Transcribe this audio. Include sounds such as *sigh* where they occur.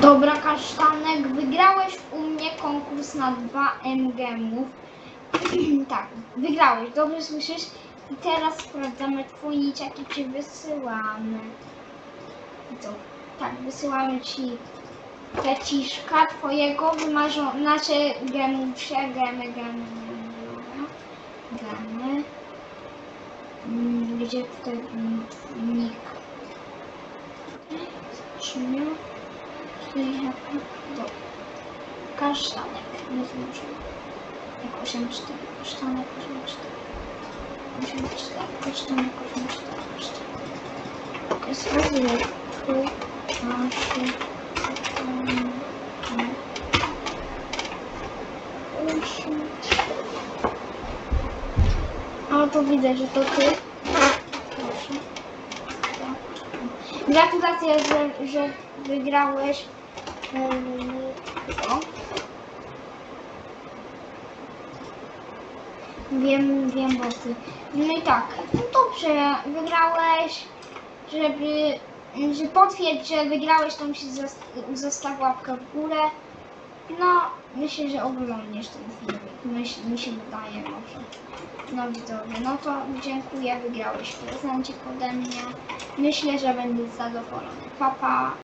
Dobra, kasztanek, wygrałeś u mnie konkurs na 2 MGM-ów. *clears throat* tak, wygrałeś, dobrze słyszysz? I teraz sprawdzamy twój jaki ci wysyłamy. I co? Tak, wysyłamy ci feciszka twojego wymarzonego, znaczy gemusie, gemy, gemy, gemy, gemy. Mm, Gdzie tutaj nick? Zobaczymy. Tutaj do kasztanek, nie zmuszę. Jak 84, kasztanek 84. 84, kasztanek 84, kasztanek. Jest rozwój. Tu, naszy, A to widzę, że to ty. Proszę. Gratulacje, że, że wygrałeś. Ym, o. Wiem, wiem, bo ty. No i tak, no dobrze, wygrałeś, żeby, że potwierdź, że wygrałeś, to zas- zostaw łapkę w górę. No, myślę, że oglądniesz ten filmik. Myśl, mi się wydaje może. No widzowie, no to dziękuję, wygrałeś prezencik ode mnie. Myślę, że będziesz zadowolony. Papa. Pa.